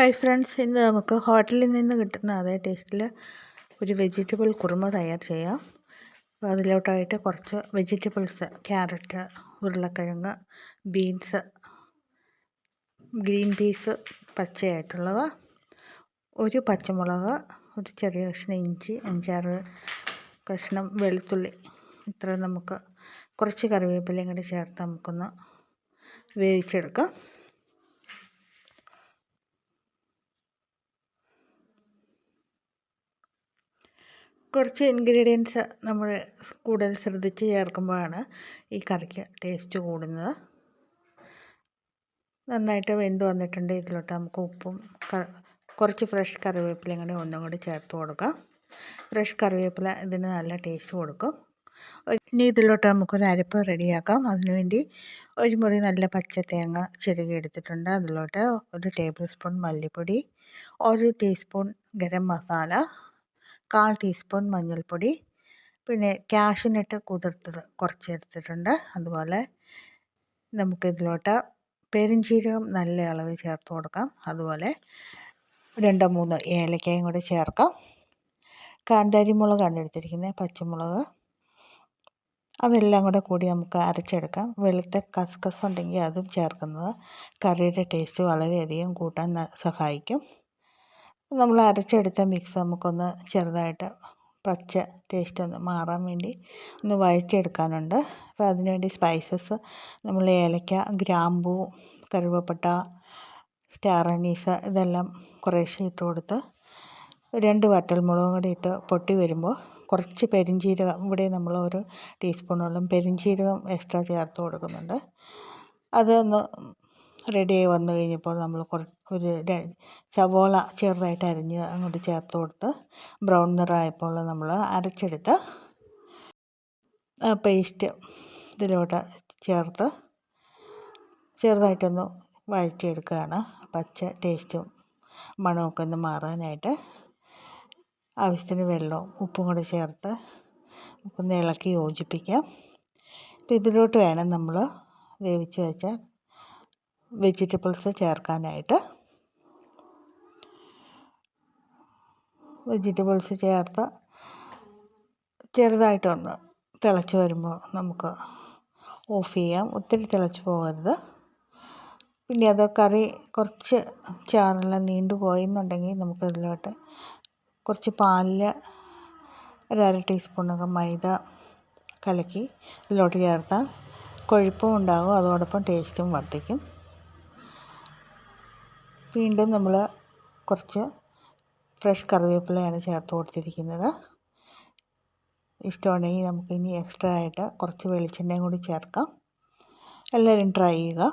Hi friends ഇന്ന് നമുക്ക് ഹോട്ടലിൽ നിന്ന് കിട്ടുന്ന അതേ ടേസ്റ്റിൽ ഒരു വെജിറ്റബിൾ കുറുമ തയ്യാർ ചെയ്യാം. അപ്പോൾ അതിലോട്ടായിട്ട് കുറച്ച് വെജിറ്റബിൾസ് ക്യാരറ്റ് ഉരുളക്കിഴങ്ങ് ബീൻസ് ഗ്രീൻ പീസ് പച്ചയായിട്ടുള്ളവ ഒരു പച്ചമുളക് ഒരു ചെറിയ കഷ്ണം ഇഞ്ചി അഞ്ചാറ് കഷ്ണം വെളുത്തുള്ളി. ഇത്ര നമുക്ക് കുറച്ച് കറിവേപ്പിലയും കൂടി ചേർത്ത് നമുക്കൊന്ന് വേവിച്ചെടുക്കാം. കുറച്ച് ഇൻഗ്രീഡിയൻസ് നമ്മൾ കൂടുതൽ ശ്രദ്ധിച്ച് ചേർക്കുമ്പോഴാണ് ഈ കറിക്ക് ടേസ്റ്റ് കൂടുന്നത്. നന്നായിട്ട് വെന്ത് വന്നിട്ടുണ്ട്. ഇതിലോട്ട് നമുക്ക് ഉപ്പും കുറച്ച് ഫ്രഷ് കറിവേപ്പിലയും കൂടി ഒന്നും കൂടി ചേർത്ത് കൊടുക്കാം. ഫ്രഷ് കറിവേപ്പില ഇതിന് നല്ല ടേസ്റ്റ് കൊടുക്കും. ഇനി ഇതിലോട്ട് നമുക്കൊരു അരപ്പ് റെഡിയാക്കാം. അതിനുവേണ്ടി ഒരു മുറി നല്ല പച്ച തേങ്ങ ചെരുകി എടുത്തിട്ടുണ്ട്. അതിലോട്ട് ഒരു ടേബിൾ സ്പൂൺ മല്ലിപ്പൊടി ഒരു ടീസ്പൂൺ ഗരം മസാല കാൽ ടീസ്പൂൺ മഞ്ഞൾപ്പൊടി പിന്നെ ക്യാഷിനിട്ട് കുതിർത്തത് കുറച്ച് എടുത്തിട്ടുണ്ട് അതുപോലെ നമുക്കിതിലോട്ട് പെരുംജീരകം നല്ല അളവിൽ ചേർത്ത് കൊടുക്കാം. അതുപോലെ രണ്ടോ മൂന്നോ ഏലക്കയും കൂടി ചേർക്കാം. കാന്താരി മുളകാണ് എടുത്തിരിക്കുന്നത് പച്ചമുളക്. അതെല്ലാം കൂടെ കൂടി നമുക്ക് അരച്ചെടുക്കാം. വെളുത്ത കസ്കസ് ഉണ്ടെങ്കിൽ അതും ചേർക്കുന്നത്. കറിയുടെ ടേസ്റ്റ് വളരെയധികം കൂട്ടാൻ സഹായിക്കും. നമ്മൾ അരച്ചെടുത്ത മിക്സ് നമുക്കൊന്ന് ചെറുതായിട്ട് പച്ച ടേസ്റ്റ് ഒന്ന് മാറാൻ വേണ്ടി ഒന്ന് വഴറ്റിയെടുക്കാനുണ്ട്. അപ്പോൾ അതിനുവേണ്ടി സ്പൈസസ് നമ്മൾ ഏലക്ക ഗ്രാമ്പൂ കറുവപ്പട്ട സ്റ്റാർ അനീസ് ഇതെല്ലാം കുറേശ്ശെ ഇട്ട് കൊടുത്ത് രണ്ട് വറ്റൽമുളകും കൂടി ഇട്ട് പൊട്ടി വരുമ്പോൾ കുറച്ച് പെരിഞ്ചീരകം ഇവിടെ നമ്മൾ ഒരു ടീസ്പൂണോളം പെരിഞ്ചീരകം എക്സ്ട്രാ ചേർത്ത് കൊടുക്കുന്നുണ്ട്. അതൊന്ന് റെഡിയായി വന്നു കഴിഞ്ഞപ്പോൾ നമ്മൾ കുറച്ച് ഒരു സവോള ചെറുതായിട്ട് അരിഞ്ഞ് അങ്ങോട്ട് ചേർത്ത് കൊടുത്ത് ബ്രൗൺ നിറമായപ്പോൾ നമ്മൾ അരച്ചെടുത്ത് പേസ്റ്റ് ഇതിലോട്ട് ചേർത്ത് ചെറുതായിട്ടൊന്ന് വഴറ്റിയെടുക്കുകയാണ്. പച്ച ടേസ്റ്റും മണമൊക്കെ ഒന്ന് മാറാനായിട്ട് ആവശ്യത്തിന് വെള്ളവും ഉപ്പും കൂടി ചേർത്ത് ഒന്ന് ഇളക്കി യോജിപ്പിക്കാം. അപ്പോൾ ഇതിലോട്ട് വേണം നമ്മൾ വേവിച്ച് വെച്ച വെജിറ്റബിൾസ് ചേർക്കാനായിട്ട്. വെജിറ്റബിൾസ് ചേർത്ത് ചെറുതായിട്ടൊന്ന് തിളച്ച് വരുമ്പോൾ നമുക്ക് ഓഫ് ചെയ്യാം. ഒത്തിരി തിളച്ച് പോകരുത്. പിന്നെ അത് കറി കുറച്ച് ചാറെല്ലാം നീണ്ടു പോയെന്നുണ്ടെങ്കിൽ നമുക്കതിലോട്ട് കുറച്ച് പാലിൽ ഒരര ടീസ്പൂണൊക്കെ മൈദ കലക്കി ഇതിലോട്ട് ചേർത്താൽ കൊഴുപ്പും ഉണ്ടാകും. അതോടൊപ്പം ടേസ്റ്റും വർദ്ധിക്കും. വീണ്ടും നമ്മൾ കുറച്ച് ഫ്രഷ് കറിവേപ്പിലയാണ് ചേർത്ത് കൊടുത്തിരിക്കുന്നത്. ഇഷ്ടമുണ്ടെങ്കിൽ നമുക്ക് ഇനി എക്സ്ട്രാ ആയിട്ട് കുറച്ച് വെളിച്ചെണ്ണയും കൂടി ചേർക്കാം. എല്ലാവരും ട്രൈ ചെയ്യുക.